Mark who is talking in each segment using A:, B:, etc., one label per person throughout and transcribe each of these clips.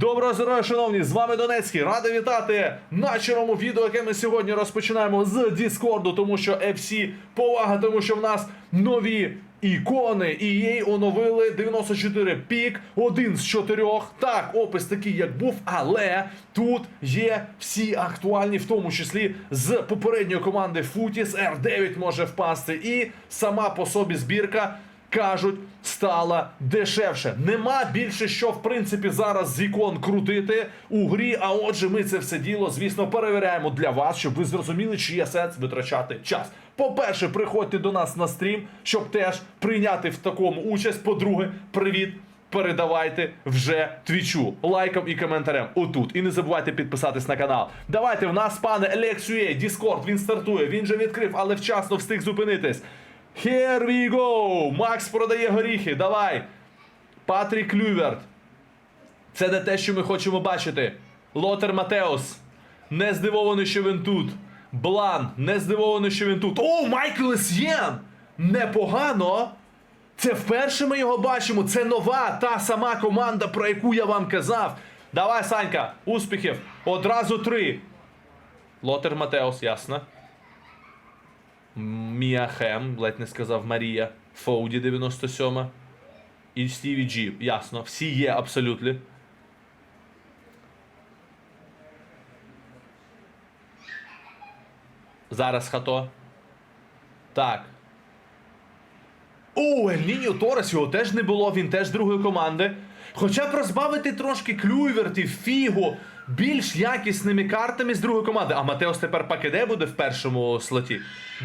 A: Доброго здоров'я, шановні! З вами Донецький. Радий вітати на чорному відео, яке ми сьогодні розпочинаємо з Діскорду, тому що FC повага, тому що в нас нові ікони. І їй оновили 94 пік, один з чотирьох. Так, опис такий, як був, але тут є всі актуальні, в тому числі з попередньої команди Футіс. R9 може впасти, і сама по собі збірка кажуть, стала дешевше. Нема більше що, в принципі, зараз з ікон крутити у грі. А отже, ми це все діло, звісно, перевіряємо для вас, щоб ви зрозуміли, чи є сенс витрачати час. По-перше, приходьте до нас на стрім, щоб теж прийняти в такому участь. По-друге, привіт. Передавайте вже твічу лайком і коментарем отут. І не забувайте підписатись на канал. Давайте в нас, пане Елексює, Діскорд, він стартує, він же відкрив, але вчасно встиг зупинитись. Here we go! Макс продає горіхи. Давай. Патрік Клюверт. Це не те, що ми хочемо бачити. Лотер Матеус. Не здивований, що він тут. Блан. Не здивований, що він тут. О, Майкл Есьєн! Непогано. Це вперше ми його бачимо. Це нова та сама команда, про яку я вам казав. Давай, Санька, успіхів. Одразу три. Лотер Матеус, ясно. Мія Хем, ледь не сказав Марія. Фоуді 97. І Стіві Джі. Ясно. Всі є абсолютно. Зараз хато. Так. О, Еліньо Торес його теж не було, він теж другої команди. Хоча б розбавити трошки клювертів, фігу більш якісними картами з другої команди. А Матеос тепер пакеде буде в першому слоті.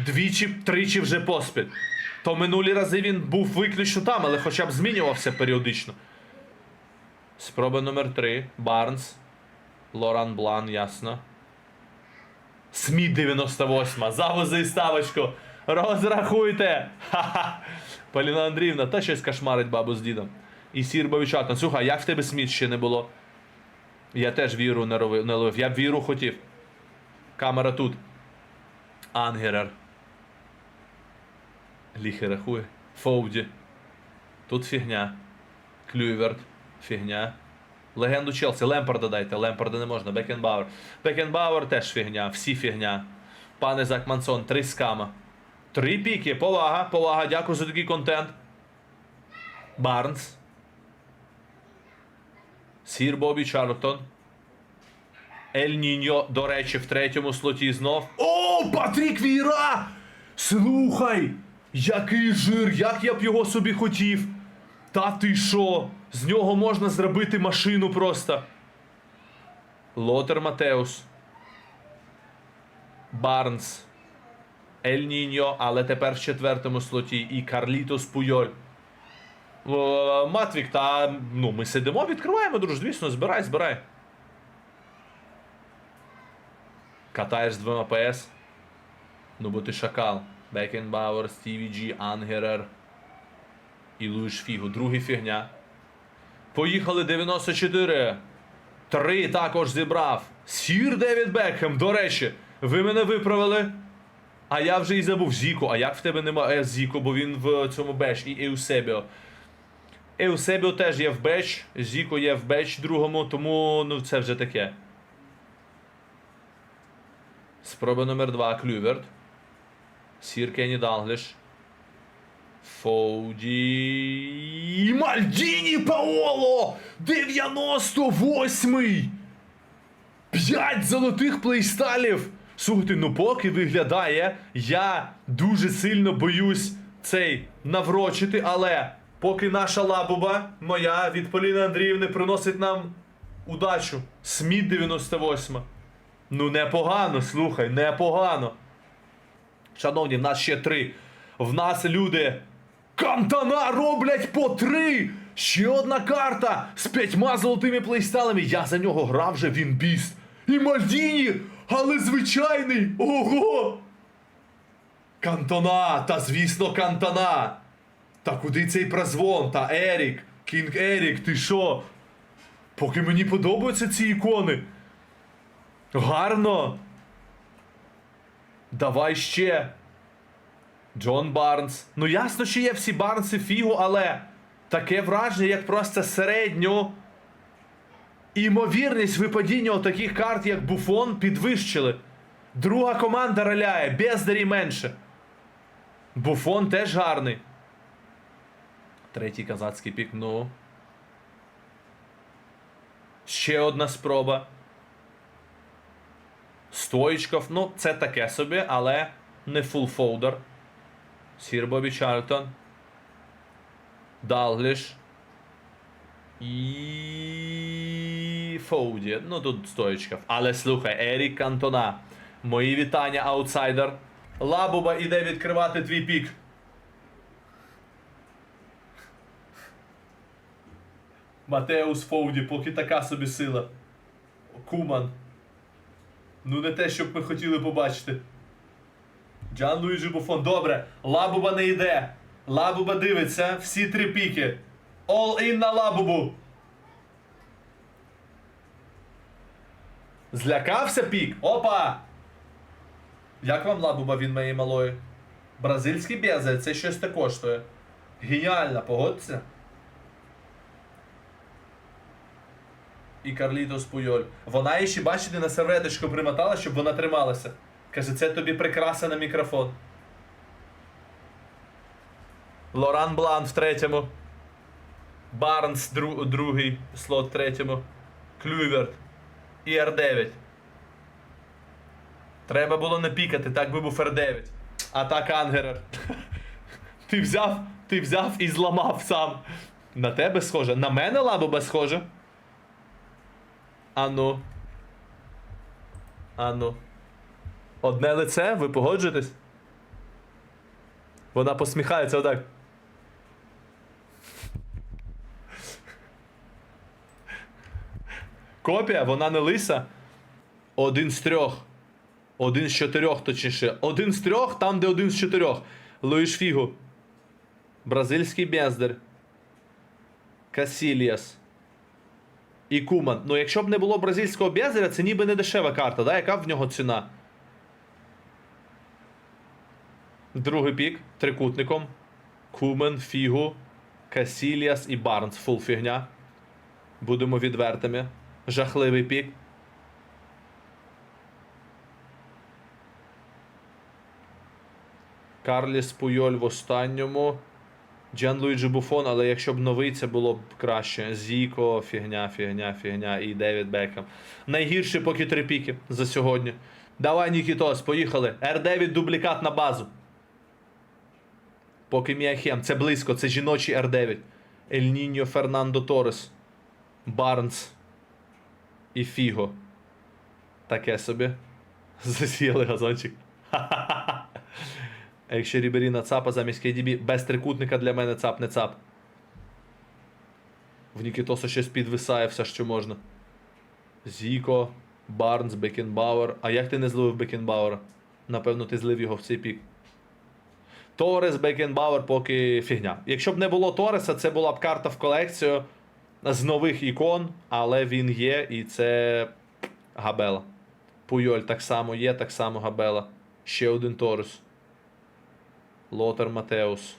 A: Двічі, тричі вже поспіль. То минулі рази він був виключно там, але хоча б змінювався періодично. Спроба номер 3. Барнс. Лоран Блан, ясно. Сміт 98. Завози і ставочку. Розрахуйте. Ха-ха. Поліна Андріївна, та щось кошмарить бабу з дідом. І сір Бовічатна. Слухай, як в тебе Сміт ще не було? Я теж віру не ловив. Я б віру хотів. Камера тут. Ангерер. Ліхи. Фоуді. Тут фігня. Клюйверт. Фігня. Легенду Челсі. Лемпарда дайте. Лемпарда не можна. Бекенбауер. Бекенбауер теж фігня. Всі фігня. Пане Закмансон, три скама. Три піки. Повага, повага. Дякую за такий контент. Барнс. Сір Бобі Чарлтон. Ель Ніньо, до речі, в третьому слоті знов. О, Патрік Віра! Слухай! Який жир, як я б його собі хотів. Та ти що? З нього можна зробити машину просто. Лотер Матеус. Барнс. Ель Ніньо, але тепер в четвертому слоті. І Карлітос Пуйоль. О, Матвік, та ну, ми сидимо, відкриваємо, друж, звісно, збирай, збирай. Катаєш з двома ПС. Ну, бо ти шакал. Бекенбауер, Стіві Джі, Ангерер. І Луїш Фігу. Другий фігня. Поїхали 94. Три також зібрав. Сір Девід Бекхем, до речі, ви мене виправили. А я вже і забув Зіко. А як в тебе немає Зіко, бо він в цьому беш і Еусебіо. Еусебіо теж є в беч, Зіко є в беч другому, тому ну це вже таке. Спроба номер 2 Клюверт. Сір Кенні Далгліш. Фоуді. Мальдіні Паоло! 98-й! П'ять золотих плейсталів! Слухайте, ну поки виглядає, я дуже сильно боюсь цей наврочити, але поки наша лабуба, моя від Поліни Андріївни, приносить нам удачу. Сміт 98. Ну непогано, слухай, непогано. Шановні, в нас ще три. В нас люди. Кантана роблять по три! Ще одна карта з п'ятьма золотими плейсталами. Я за нього грав вже він біст. І Мальдіні, але звичайний. Ого! Кантона, та звісно, кантона. Та куди цей прозвон? Та Ерік, Кінг Ерік, ти що? Поки мені подобаються ці ікони. Гарно. Давай ще. Джон Барнс. Ну ясно, що є всі Барнси фігу, але таке враження, як просто середньо Імовірність випадіння таких карт, як Буфон, підвищили. Друга команда роляє, бездарі менше. Буфон теж гарний. Третій казацький пік, ну. Ще одна спроба. Стоїчков, ну, це таке собі, але не фул фолдер. Сір Бобі Чарльтон. Далгліш. І. Фоуді. Ну тут стоїчков. Але слухай, Ерік Кантона. Мої вітання, аутсайдер. Лабуба іде відкривати твій пік. Матеус Фоуді, поки така собі сила. Куман. Ну не те, щоб ми хотіли побачити. Джан Луїджі Буфон. Добре. Лабуба не йде. Лабуба дивиться. Всі три піки. All in на лабубу. Злякався пік. Опа! Як вам лабуба від моєї малої? Бразильський безель, це щось те коштує. Геніально, погодься. І Карлітос Пуйоль. Вона її ще, бачите, на серветочку примотала, щоб вона трималася. Каже, це тобі прикраса на мікрофон. Лоран Блан в третьому. Барнс дру, другий слот в третьому. Клюйверт. І Р9. Треба було не пікати, так би був Р9. А так Ангерер. Ти взяв, ти взяв і зламав сам. На тебе схоже. На мене лабуба схоже. Ану. Ану. Одне лице, ви погоджуєтесь? Вона посміхається отак. Копія, вона не лиса. Один з трьох. Один з чотирьох, точніше. Один з трьох, там, де один з чотирьох. Луїш Фігу. Бразильський бездар. Касіліас. І Куман. Ну, якщо б не було бразильського бездаря, це ніби не дешева карта, да? Яка в нього ціна? Другий пік трикутником. Кумен, Фігу, Касіліас і Барнс. Фул фігня. Будемо відвертими. Жахливий пік. Карліс Пуйоль в останньому. Джан Луїджі Буфон, але якщо б новий, це було б краще. Зіко, фігня, фігня, фігня і Девід Бекхем. Найгірші поки три піки за сьогодні. Давай, Нікітос, поїхали. Р9 дублікат на базу. Поки Міахем. Це близько, це жіночий Р9. Ель Ніньо Фернандо Торес. Барнс. І Фіго. Таке собі. Засіяли газончик. Ха-ха-ха. Якщо Ріберіна цапа замість KDB, без трикутника для мене цап не цап. В Нікітоса щось підвисає все, що можна. Зіко, Барнс, Бекенбауер. А як ти не зловив Бекенбауера? Напевно, ти злив його в цей пік. Торес, Бекенбауер поки фігня. Якщо б не було Тореса, це була б карта в колекцію з нових ікон, але він є і це Габела. Пуйоль так само є, так само Габела. Ще один Торес. Лотер Матеус.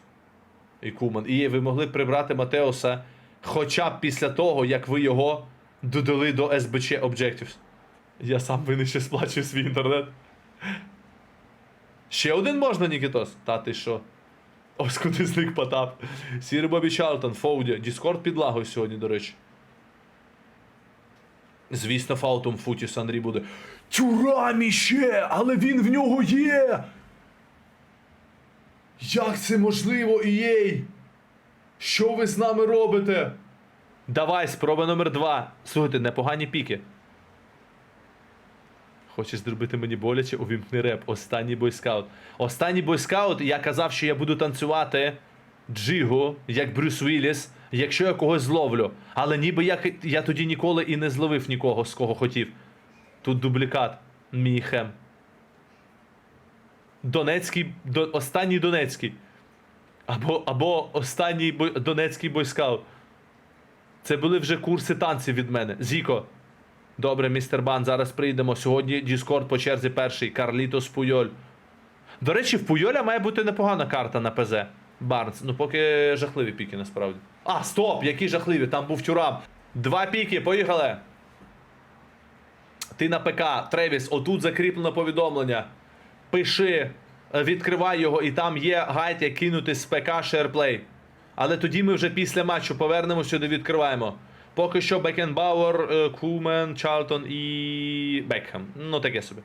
A: І Куман. І ви могли прибрати Матеуса хоча б після того, як ви його додали до SBC Objectives. Я сам винен ще сплачую свій інтернет. Ще один можна, Нікітос? Та ти що? Ось куди зник Потап. Сір Бобі Чарлтон, Фоуді. Діскорд підлагою сьогодні, до речі. Звісно, фаутом Футіс Андрій буде. Тюрамі ще! Але він в нього є! Як це можливо, EA? Що ви з нами робите? Давай, спроба номер два. Слухайте, непогані піки. Хочеш зробити мені боляче, увімкни реп. Останній бойскаут. Останній бойскаут, я казав, що я буду танцювати джигу, як Брюс Вілліс, якщо я когось зловлю. Але ніби я, я тоді ніколи і не зловив нікого, з кого хотів. Тут дублікат. Мій хем. Донецький, до, останній Донецький. Або, або останній бой, Донецький бойскаут. Це були вже курси танців від мене. Зіко. Добре, містер Бан, зараз прийдемо. Сьогодні Discord по черзі перший. Карлітос Пуйоль. До речі, в Пуйоля має бути непогана карта на ПЗ. Барнс. Ну поки жахливі піки насправді. А, стоп! Які жахливі! Там був тюрам. Два піки, поїхали. Ти на ПК, Тревіс, отут закріплено повідомлення. Пиши, е, відкривай його, і там є гайд, як кинути з ПК SharePlay. Але тоді ми вже після матчу повернемося сюди, відкриваємо. Поки що Бекенбауер, Кумен, Чарлтон і Бекхем. Ну таке собі.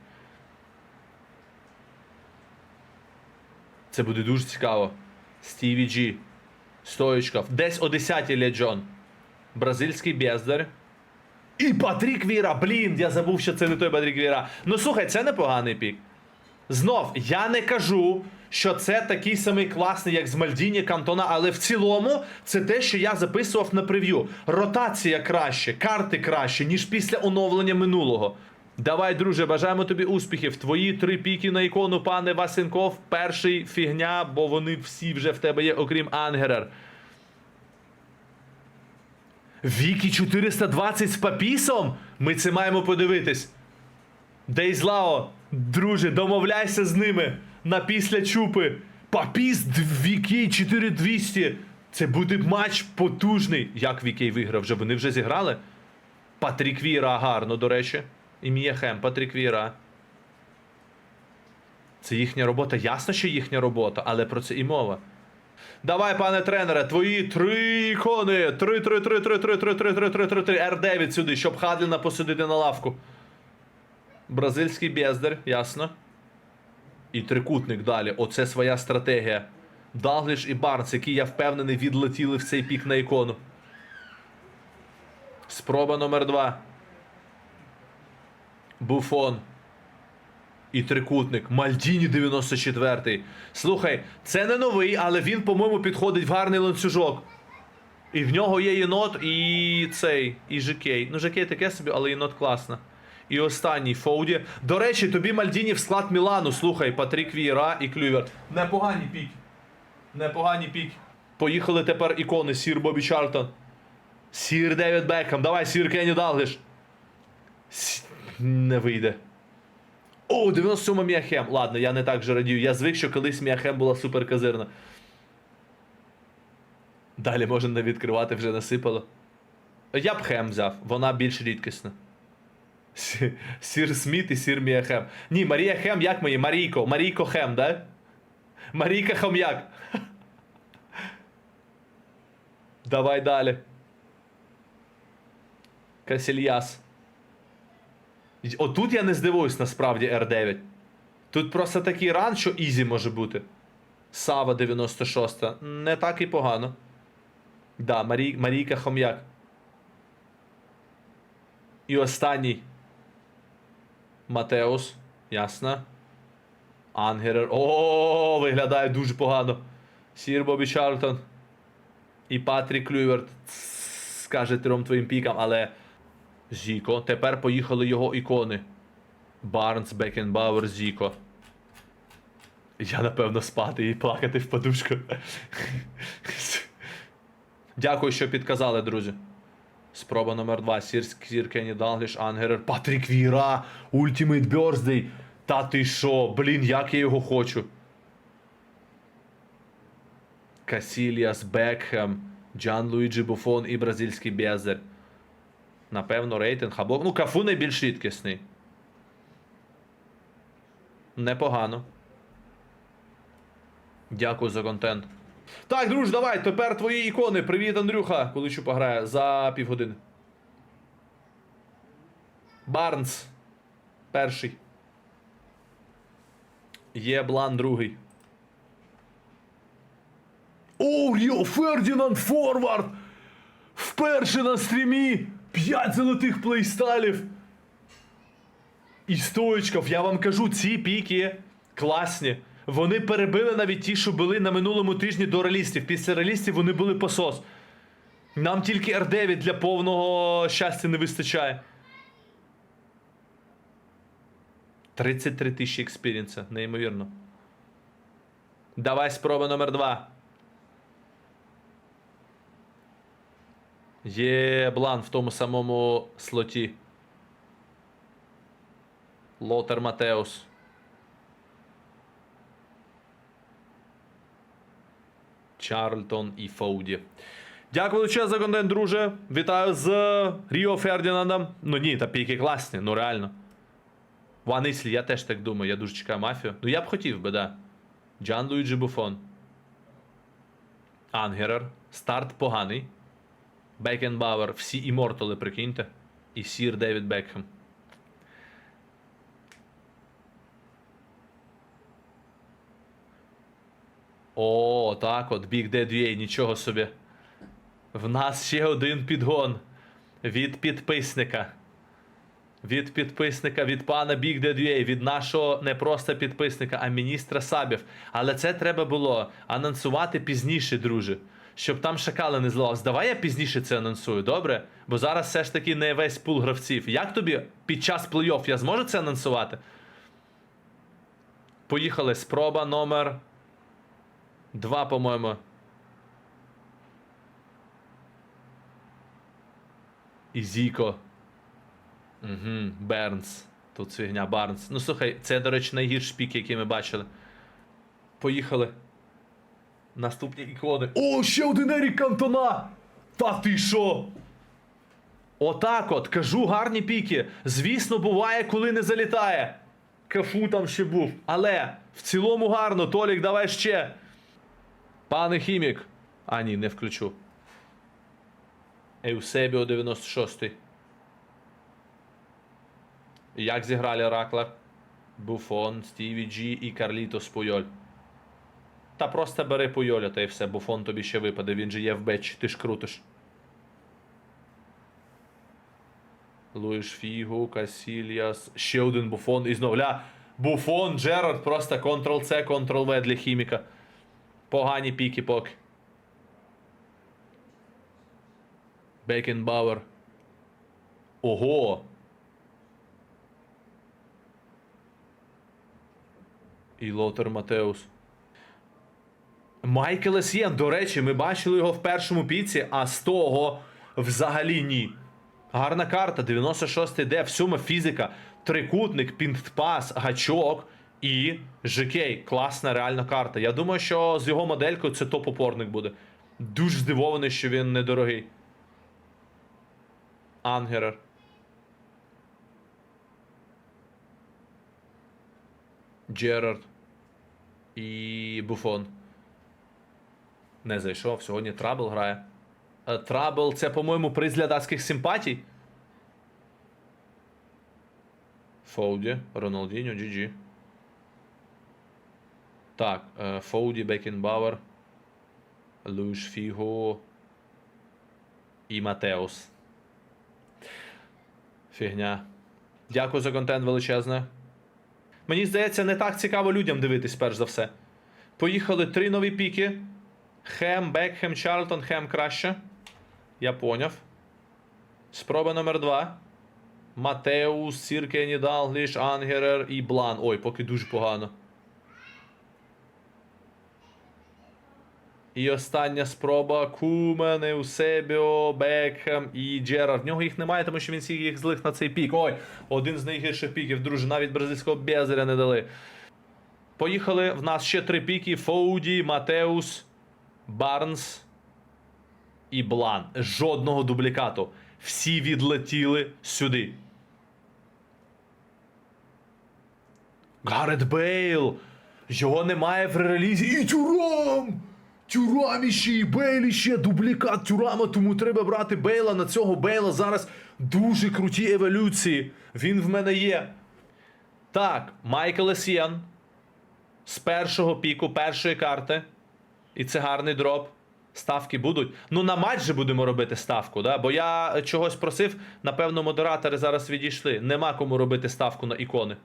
A: Це буде дуже цікаво. Стіві Джі. Стоєчков. Десь о 10 Лє Джон. Бразильський бездар. І Патрік Віра. Блін, я забув, що це не той Патрік Віра. Ну слухай, це непоганий пік. Знов, я не кажу, що це такий самий класний, як з Мальдіні Кантона, але в цілому це те, що я записував на прев'ю. Ротація краще, карти краще, ніж після оновлення минулого. Давай, друже, бажаємо тобі успіхів. Твої три піки на ікону, пане Васенков. Перший фігня, бо вони всі вже в тебе є, окрім Ангерер. Вікі 420 з папісом? Ми це маємо подивитись. Дейзлао, друже, домовляйся з ними на після чупи. Папіс Вікей 4200. Це буде матч потужний. Як Вікей виграв? Вже вони вже зіграли? Патрік Віра гарно, до речі. І Міяхем, Патрік Віра. Це їхня робота. Ясно, що їхня робота, але про це і мова. Давай, пане тренере, твої три ікони. Три, три, три, три, три, три, три, три, три, три, три. Р9 сюди, щоб Хадліна посадити на лавку. Бразильський бездар, ясно. І трикутник далі. Оце своя стратегія. Далгліш і Барнс, які я впевнений відлетіли в цей пік на ікону. Спроба номер два. Буфон. І трикутник. Мальдіні 94-й. Слухай, це не новий, але він, по-моєму, підходить в гарний ланцюжок. І в нього є єнот і цей, і Жикей. Ну, Жикей таке собі, але єнот класно. І останній Фоуді. До речі, тобі Мальдіні в склад Мілану. Слухай, Патрік Віра і Клювер. Непогані піки. Непогані піки. Поїхали тепер ікони. Сір Бобі Чарлтон. Сір Девід Бекхам. Давай, сір Кенні Далгліш. С- Не вийде. О, 97 Міахем. Ладно, я не так же радію. Я звик, що колись Міахем була суперказирна. Далі можна не відкривати, вже насипало. Я б Хем взяв, вона більш рідкісна. Сі- Сір Сміт і Сір Міахем. Ні, Марія Хем, як мої? Марійко. Марійко Хем, да? Марійка Хом'як. Давай далі. Касільяс. Отут я не здивуюсь насправді R9. Тут просто такий ран, що ізі може бути. Сава 96. Не так і погано. Да, Марій, Марійка Хом'як. І останній. Матеус. Ясно. Ангерер. О, виглядає дуже погано. Сір Бобі Чарлтон. І Патрік Клюверт. Скаже трьом твоїм пікам, але. Зіко. Тепер поїхали його ікони. Барнс, Бекенбауер, Зіко. Я напевно спати і плакати в подушку. Дякую, що підказали, друзі. Спроба номер 2. Сір, Сір Кенні Далгліш, Ангерер, Патрік Віра, Ultimate Birthday. Та ти що? Блін, як я його хочу. Касіліас, Бекхем, Джан Луїджі Буфон і бразильський Безер. Напевно, рейтинг або. Ну, кафу найбільш рідкісний. Непогано. Дякую за контент. Так, друж, давай, тепер твої ікони. Привіт, Андрюха, коли що пограє за півгодини. Барнс. Перший. Є Блан другий. О, Ріо Фердінанд Форвард! Вперше на стрімі! П'ять золотих плейстайлів! І стоечков, я вам кажу, ці піки класні. Вони перебили навіть ті, що були на минулому тижні до релістів. Після релістів вони були посос. Нам тільки R9 для повного щастя не вистачає. 33 тисячі експірінса, неймовірно. Давай спроба номер 2. Є блан в тому самому слоті. Лотер Матеус. Чарльтон і Фоуді. Дякую величезно за контент, друже. Вітаю з Ріо Фердінандом. Ну ні, та піки класні, ну реально. Ван Іслі, я теж так думаю, я дуже чекаю мафію. Ну я б хотів би, да. Джан Луїджі Буфон. Ангерер. Старт поганий. Бекенбауер. Всі імортали, прикиньте. І Сір Девід Бекхем. О, так от, Big Dead UA, нічого собі. В нас ще один підгон від підписника. Від підписника, від пана Big Dead UA, від нашого не просто підписника, а міністра Сабів. Але це треба було анонсувати пізніше, друже. Щоб там шакали не зливався. Давай я пізніше це анонсую, добре? Бо зараз все ж таки не весь пул гравців. Як тобі під час плей-офф я зможу це анонсувати? Поїхали. Спроба номер Два, по-моєму. І Зіко. Угу, Бернс. Тут фігня Барнс. Ну слухай, це, до речі, найгірший пік, який ми бачили. Поїхали. Наступні ікони. О, ще один Ерік Кантона! Та ти що? Отак от, кажу, гарні піки. Звісно, буває, коли не залітає. Кафу там ще був. Але в цілому гарно, Толік, давай ще. Пане хімік. А, ні, не включу. Еусебіо 96. Як зіграли Ракла? Буфон, Стіві Джі і Карлітос Пуйоль. Та просто бери Пуйоля, та й все. Буфон тобі ще випаде, він же є в беч, ти ж крутиш. Луїш Фігу, Касільяс. Ще один буфон. І знов ля. Буфон, Джерард, просто Ctrl-C, Ctrl-V для хіміка. Погані піки поки. Бекенбауер. Ого. І Лотер Матеус. Майкл Есєн, до речі, ми бачили його в першому піці, а з того взагалі ні. Гарна карта, 96 де, всьому фізика, трикутник, пінтпас, гачок і ЖК. Класна реальна карта. Я думаю, що з його моделькою це топ-опорник буде. Дуже здивований, що він недорогий. Ангерер. Джерард. І Буфон. Не зайшов. Сьогодні Трабл грає. Е, Трабл це, по-моєму, приз глядацьких симпатій. Фоуді, Роналдіньо, GG. Так, е, Фоуді, Бекенбауер, Луш Фіго і Матеус. Фігня. Дякую за контент величезне. Мені здається, не так цікаво людям дивитись, перш за все. Поїхали три нові піки. Хем, Бекхем, Чарлтон, Хем краще. Я поняв. Спроба номер два. Матеус, Сіркені, Далгліш, Ангерер і Блан. Ой, поки дуже погано. І остання спроба Кумен, Еусебіо, Бекхем і Джерард. В нього їх немає, тому що він всіх їх злих на цей пік. Ой, один з найгірших піків, друже, навіть бразильського Безеря не дали. Поїхали. В нас ще три піки: Фоуді, Матеус, Барнс і Блан. Жодного дублікату. Всі відлетіли сюди. Гарет Бейл! Його немає в релізі. І Тюрам! Тюрам іще і Бейл іще дублікат Тюрама, тому треба брати Бейла. На цього Бейла зараз дуже круті еволюції. Він в мене є. Так, Майкл Есіян. З першого піку, першої карти. І це гарний дроп. Ставки будуть. Ну, на матч же будемо робити ставку, да? бо я чогось просив, напевно, модератори зараз відійшли. Нема кому робити ставку на ікони.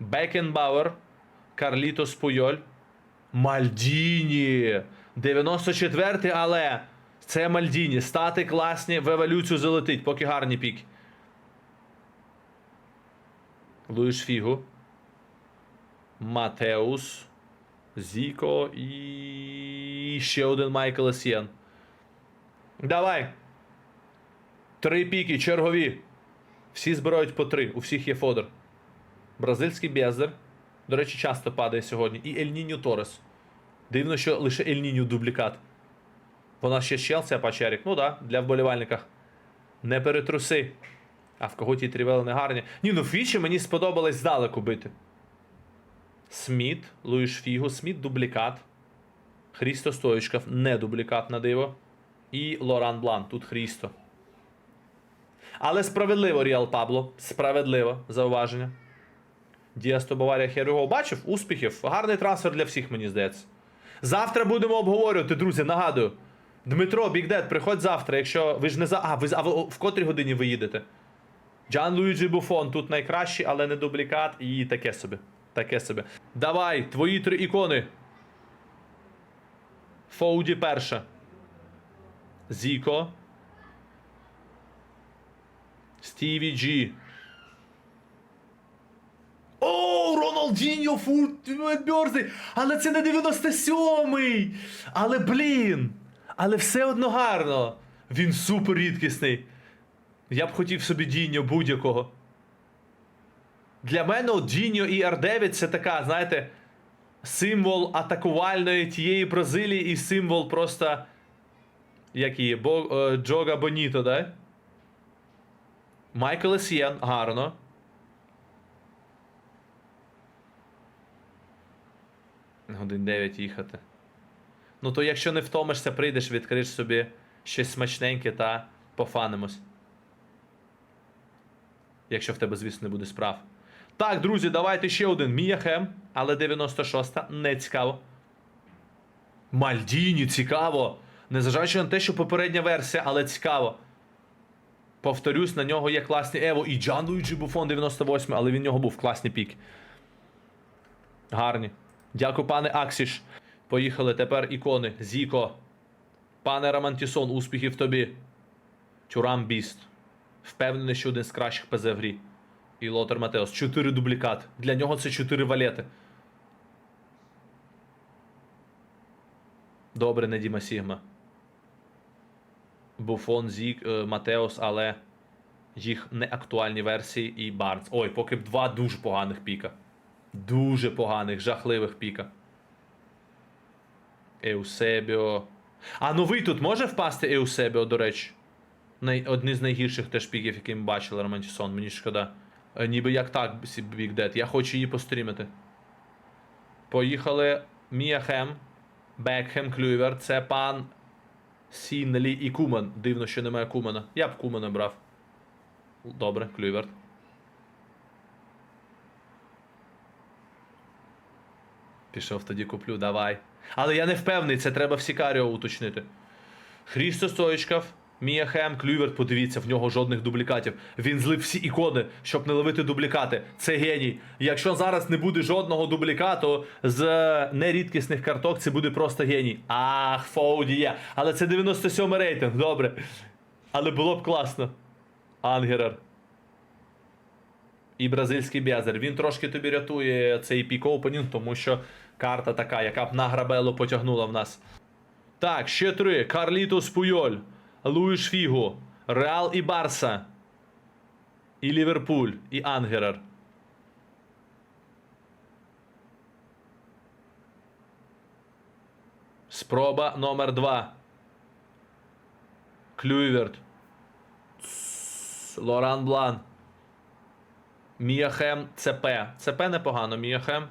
A: Бекенбауер, Карлітос Пуйоль, Мальдіні. 94-й, але це Мальдіні. Стати класні, в еволюцію залетить, поки гарні піки. Луїш Фігу. Матеус. Зіко і ще один Майкл Есєн. Давай. Три піки, чергові. Всі збирають по три. У всіх є фодер. Бразильський Безер. До речі, часто падає сьогодні. І Ель Ніньо Торес. Дивно, що лише Ель Ніньо дублікат. Вона ще Челсі, а Пачерік. Ну да, для вболівальників. Не перетруси. А в кого ті трівели не гарні. Ні, ну Фіші мені сподобалось здалеку бити. Сміт, Луїш Фігу, Сміт дублікат. Хрісто Стоїчков, не дублікат на диво. І Лоран Блан, тут Хрісто. Але справедливо, Ріал Пабло. Справедливо, зауваження. Діасто Баварія Херюго. Бачив? Успіхів. Гарний трансфер для всіх, мені здається. Завтра будемо обговорювати, друзі, нагадую. Дмитро, Бігдет, приходь завтра, якщо ви ж не за. А, ви, а в котрій годині ви їдете? Джан Луїджі Буфон тут найкращий, але не дублікат і таке собі. Таке собі. Давай, твої три ікони. Фоуді перша. Зіко. Стіві Джі. О, Роналдіньо Бьорзий! Але це не 97-й! Але блін! Але все одно гарно. Він супер рідкісний. Я б хотів собі Діньо будь-якого. Для мене от Діньо і R9 це така, знаєте, символ атакувальної тієї Бразилії і символ просто. Як її? Бо, е, Джога Боніто, да? Майкл Есієн, гарно. Годин 9 їхати. Ну то якщо не втомишся, прийдеш, відкриєш собі щось смачненьке та пофанимось. Якщо в тебе, звісно, не буде справ. Так, друзі, давайте ще один. Міяхем, але 96-та, не цікаво. Мальдіні, цікаво. Незважаючи на те, що попередня версія, але цікаво. Повторюсь, на нього є класні Ево і Джан Луїджі Буфон 98, але він нього був класний пік. Гарні. Дякую, пане Аксіш. Поїхали тепер ікони. Зіко. Пане Романтісон, успіхів тобі. Тюрам Біст. Впевнений, що один з кращих ПЗ в грі. І Лотер Матеос. Чотири дублікат. Для нього це чотири валети. Добре, не Діма Сігма. Буфон, Зік, е, Матеос, але їх не актуальні версії і Барнс. Ой, поки б два дуже поганих піка. Дуже поганих, жахливих піка. Еусебіо. А новий тут може впасти Еусебіо, до речі? Най... Одні з найгірших теж піків, які ми бачили, Романтісон, мені шкода. Е, Ніби як так, Big Dead. Я хочу її пострімити. Поїхали Міахем, Бекхем, Клювер. Це пан Сінлі і Куман. Дивно, що немає Кумана. Я б Кумана брав. Добре, Клюверт. Пішов тоді куплю, давай. Але я не впевнений, це треба в Сікаріо уточнити. Хрісто Стоїчков, Міяхем, Клюверт, подивіться, в нього жодних дублікатів. Він злив всі ікони, щоб не ловити дублікати. Це геній. Якщо зараз не буде жодного дублікату з нерідкісних карток, це буде просто геній. Ах, Фоуді є. Але це 97 рейтинг, добре. Але було б класно. Ангерер. І бразильський бязер. Він трошки тобі рятує цей пік опенінг, тому що карта така, яка б на грабелу потягнула в нас. Так, ще три. Карлітос Пуйоль, Луїш Фіго, Реал і Барса. І Ліверпуль, і Ангерер. Спроба номер два. Клюйверт. Лоран Блан. Міяхем ЦП. ЦП непогано, Міяхем.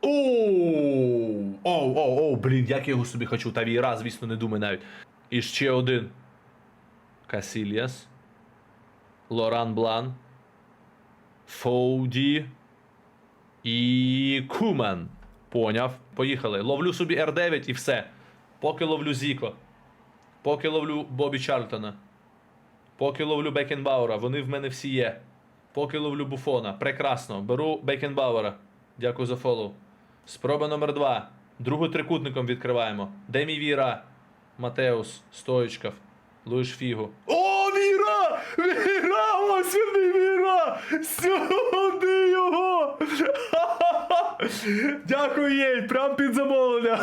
A: Оу! Оу, оу, блін, як я його собі хочу. Та віра, звісно, не думай навіть. І ще один. Касільяс. Лоран Блан. Фоуді. І Куман. Поняв. Поїхали. Ловлю собі R9 і все. Поки ловлю Зіко. Поки ловлю Бобі Чарльтона. Поки ловлю Бекенбауера. Вони в мене всі є. Поки ловлю Буфона. Прекрасно. Беру Бекенбауера. Дякую за фоллоу. Спроба номер два. Другу трикутником відкриваємо. Де мій Віра? Матеус, Стоїчков, Луїш Фігу. О, Віра! Віра! Ось він Віра! Сюди його! Дякую їй! Прям під замовлення!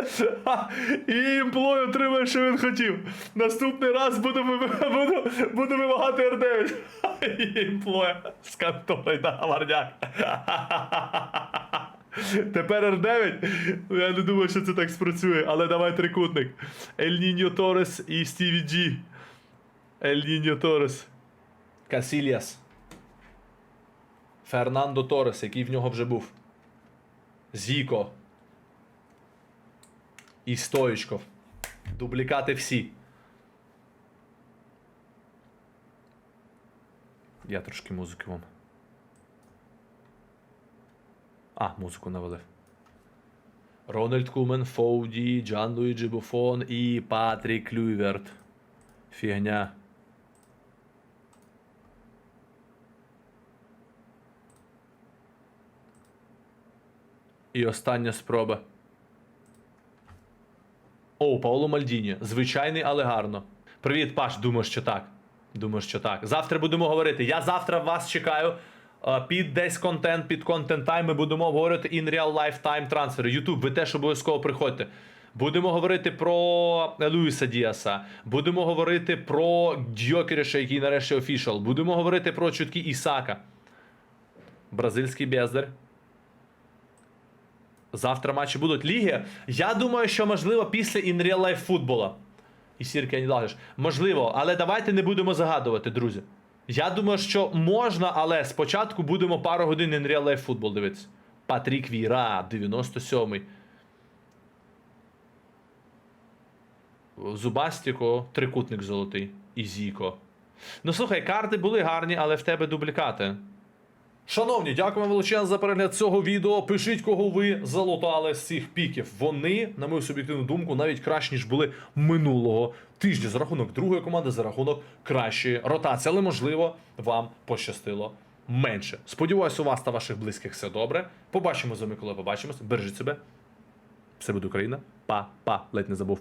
A: І імплой отримає, що він хотів. Наступний раз буду, буду, буду вимагати R9. І імплоя з контори на Гаварняк. Тепер R9. Ну, Я не думаю, що це так спрацює, але давай трикутник. Ель Ніньо Торес і Стіві Джі. Ель Ніньо Торес. Касільяс. Фернандо Торес, який в нього вже був. Зіко. І Стоїчков. Дублікати всі. Я трошки музики вам. А, музику навалив. Рональд Кумен, Фоуді, Джан Луїджі Буфон і Патрік Люйверт. Фігня. І остання спроба. О, Пауло Мальдіні. Звичайний, але гарно. Привіт, Паш. Думаю, що так. Думаю, що так. Завтра будемо говорити. Я завтра вас чекаю. е, Під десь контент, під контент тайм. Ми будемо говорити in real life time трансфери. Ютуб, ви теж обов'язково приходьте. Будемо говорити про Луїса Діаса. Будемо говорити про Дьокеріша, який нарешті офішал. Будемо говорити про чутки Ісака. Бразильський бездар. Завтра матчі будуть ліги. Я думаю, що можливо після in real life футбола. І сірки не лагиш. Можливо, але давайте не будемо загадувати, друзі. Я думаю, що можна, але спочатку будемо пару годин in real life футбол дивитися. Патрік Віра, 97-й. Зубастіко, трикутник золотий. І Зіко. Ну слухай, карти були гарні, але в тебе дублікати. Шановні, дякуємо величезно за перегляд цього відео. Пишіть, кого ви залутали з цих піків. Вони, на мою суб'єктивну думку, навіть краще, ніж були минулого тижня за рахунок другої команди, за рахунок кращої ротації. Але можливо, вам пощастило менше. Сподіваюсь, у вас та ваших близьких все добре. Побачимо з вами, коли побачимось. Бережіть себе. Все буде Україна. Па-па, ледь не забув.